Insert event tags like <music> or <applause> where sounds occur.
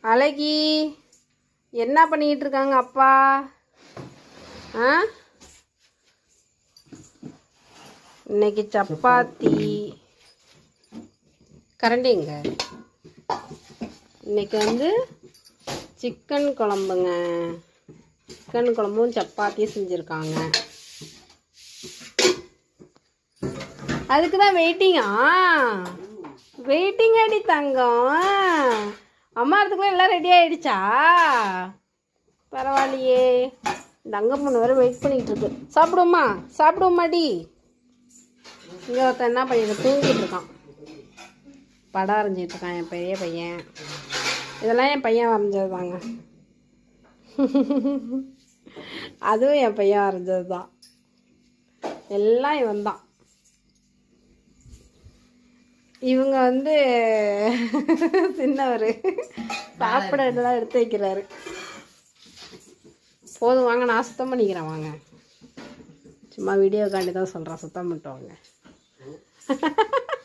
அழகி என்ன பண்ணிக்கிட்டு இருக்காங்க அப்பா? ஆ? இன்னைக்கு சப்பாத்தி. கரண்டிங்க இன்னைக்கு வந்து சிக்கன் குழம்புங்க. சிக்கன் குழம்பும் சப்பாத்தியும் செஞ்சுருக்காங்க. அதுக்கு தான் வெயிட்டிங்கா வெயிட்டிங் அடி தங்கம். அம்மா அதுக்குள்ள எல்லாம் ரெடி ஆயிடுச்சா? பரவாயில்லையே. இந்த பொண்ணு வேற வெயிட் பண்ணிட்டு இருக்கு. சாப்பிடுவோமா சாப்பிடுமாடி இங்கே ஒருத்தன் என்ன பண்ணிட்டு தூங்கிட்டு இருக்கான். படம் வரைஞ்சிட்டு இருக்கான் என் பெரிய பையன். இதெல்லாம் என் பையன் வரைஞ்சது தாங்க அதுவும் என் பையன் வரைஞ்சது தான் எல்லாம் இவன் தான் இவங்க வந்து <laughs> சின்னவர். சாப்பிட இதெல்லாம் எடுத்து வைக்கிறாரு. போதும் வாங்க நான் சுத்தம் பண்ணிக்கிறேன் வாங்க. சும்மா வீடியோக்காண்டி தான் சொல்கிறேன் சுத்தம் பண்ணிட்டு வாங்க. <laughs>